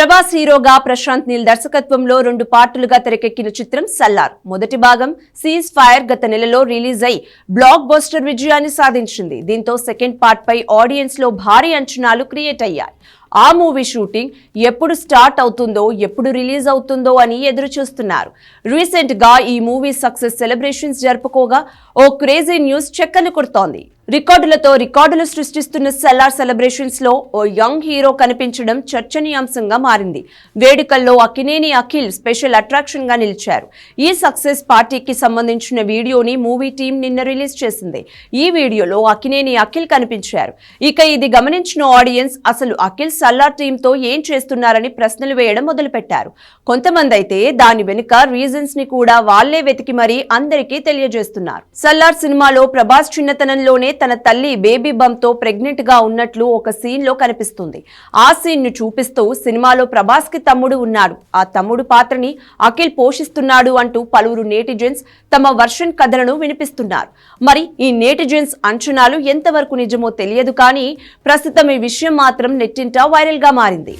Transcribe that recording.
ప్రభాస్ హీరోగా ప్రశాంత్ నీల్ దర్శకత్వంలో రెండు పార్టులుగా తెరకెక్కిన చిత్రం సల్లార్. మొదటి భాగం సీజ్ ఫైర్ గత నెలలో రిలీజ్ అయి బ్లాక్ బస్టర్ విజయాన్ని సాధించింది. దీంతో సెకండ్ పార్ట్ పై ఆడియన్స్లో భారీ అంచనాలు క్రియేట్ అయ్యాయి. ఆ మూవీ షూటింగ్ ఎప్పుడు స్టార్ట్ అవుతుందో ఎప్పుడు రిలీజ్ అవుతుందో అని ఎదురు చూస్తున్నారు రీసెంట్గా ఈ మూవీ సక్సెస్ సెలబ్రేషన్స్ జరుపుకోగా ఓ క్రేజీ న్యూస్ చెక్కను కొడుతోంది. రికార్డులతో రికార్డులు సృష్టిస్తున్న సెల్లార్ సెలబ్రేషన్స్లో ఓ యంగ్ హీరో కనిపించడం చర్చనీయాంశంగా మారింది. వేడుకల్లో అక్కినేని అఖిల్ స్పెషల్ అట్రాక్షన్గా నిలిచారు. ఈ సక్సెస్ పార్టీకి సంబంధించిన వీడియోని మూవీ టీం నిన్న రిలీజ్ చేసింది. ఈ వీడియోలో అక్కినేని అఖిల్ కనిపించారు. ఇక ఇది గమనించిన ఆడియన్స్ అసలు అఖిల్ సల్లార్ టీంతో తో ఏం చేస్తున్నారని ప్రశ్నలు వేయడం మొదలుపెట్టారు. కొంతమంది అయితే దాని వెనుక రీజన్స్ని కూడా వాళ్ళే వెతికి మరీ అందరికీ తెలియజేస్తున్నారు. సల్లార్ సినిమాలో ప్రభాస్ చిన్నతనంలోనే తన తల్లి బేబీ బమ్తో ప్రెగ్నెంట్గా ఉన్నట్లు ఒక సీన్లో కనిపిస్తుంది. ఆ సీన్ను చూపిస్తూ సినిమాలో ప్రభాస్కి తమ్ముడు ఉన్నాడు. ఆ తమ్ముడు పాత్రని అఖిల్ పోషిస్తున్నాడు అంటూ పలువురు నేటిజన్స్ తమ వర్షన్ కథలను వినిపిస్తున్నారు. మరి ఈ నేటిజన్స్ అంచనాలు ఎంతవరకు నిజమో తెలియదు కానీ ప్రస్తుతం ఈ విషయం మాత్రం నెట్టింటా వైరల్గా మారింది.